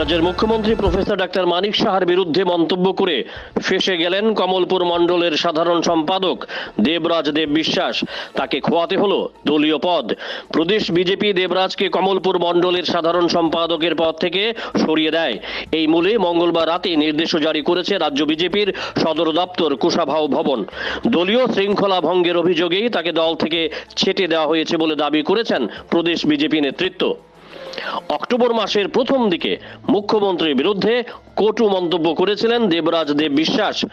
রাজ্যের মুখ্যমন্ত্রী professor doctor মানিক সাহার বিরুদ্ধে মন্তব্য করে ফেসে গেলেন কমলপুর মণ্ডলের সাধারণ সম্পাদক দেবরাজ দেব বিশ্বাস। তাকে খোয়াতে হলো দলীয় পদ। প্রদেশ বিজেপি দেবরাজকে কমলপুর মণ্ডলের সাধারণ সম্পাদকের পদ থেকে সরিয়ে দেয়। এই মূলে মঙ্গলবার রাতে নির্দেশও জারি করেছে রাজ্য বিজেপির সদর দপ্তর কুশাভাও ভবন। দলীয় শৃঙ্খলা ভঙ্গের অভিযোগেই তাকে দল থেকে ছেটে দেওয়া হয়েছে বলে দাবি করেছেন প্রদেশ বিজেপি নেতৃত্ব। অক্টোবর মাসের প্রথম দিকে মুখ্যমন্ত্রীর বিরুদ্ধে কটু মন্তব্য করেছিলেন দেবরাজ দেব বিশ্বাস।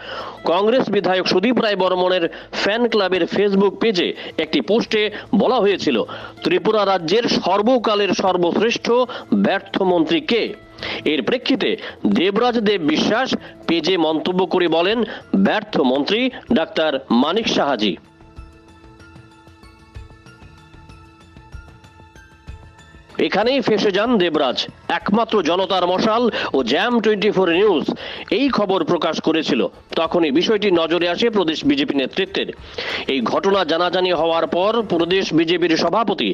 কংগ্রেস বিধায়ক সুদীপ রায় বর্মনের ফ্যান ক্লাবের ফেসবুক পেজে একটি পোস্টে বলা হয়েছিল, ত্রিপুরা রাজ্যের সর্বকালের সর্বশ্রেষ্ঠ ব্যর্থ মন্ত্রী কে? এর প্রেক্ষিতে দেবরাজ দেব বিশ্বাস পেজে মন্তব্য করে বলেন, ব্যর্থ মন্ত্রী ডাক্তার মানিক সাহাজি। এখানেই ফেসে যান দেবরাজ, একমাত্র জনতার মশাল ও জ্যাম টোয়েন্টি ফোর নিউজ। এই খবর প্রকাশ করেছিল। তখনই বিষয়টি নজরে আসে প্রদেশ বিজেপি নেতৃত্বের। এই ঘটনা জানাজানি হওয়ার পর প্রদেশ বিজেপির সভাপতি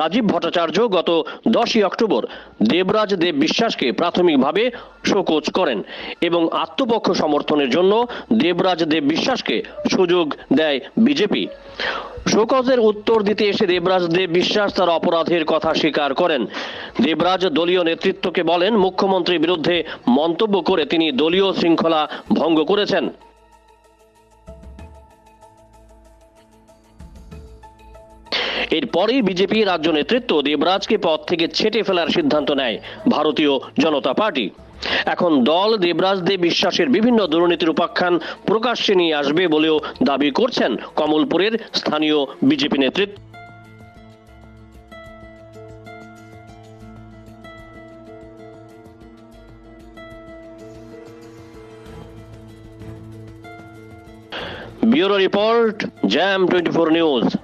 রাজীব ভট্টাচার্য গত দশই অক্টোবর দেবরাজ দেব বিশ্বাসকে প্রাথমিকভাবে শোকজ করেন এবং আত্মপক্ষ সমর্থনের জন্য দেবরাজ দেব বিশ্বাসকে সুযোগ দেয় বিজেপি। শোকজের উত্তর দিতে এসে দেবরাজ দেব বিশ্বাস তার অপরাধের কথা স্বীকার করেন। দেবরাজ দলীয় নেতৃত্বকে বলেন, মুখ্যমন্ত্রীর বিরুদ্ধে মন্তব্য করে তিনি দলীয় শৃঙ্খলা ভঙ্গ করেছেন। এরপরেই বিজেপি রাজ্য নেতৃত্ব দেবরাজকে পদ থেকে ছেটে ফেলার সিদ্ধান্ত নেয় ভারতীয় জনতা পার্টি। এখন দল দেবরাজ দেব বিশ্বাসের বিভিন্ন দুর্নীতির উপাখ্যান প্রকাশ্যে নিয়ে আসবে বলেও দাবি করছেন কমলপুরের স্থানীয় বিজেপি নেতৃত্ব। Bureau report, jam twenty four news.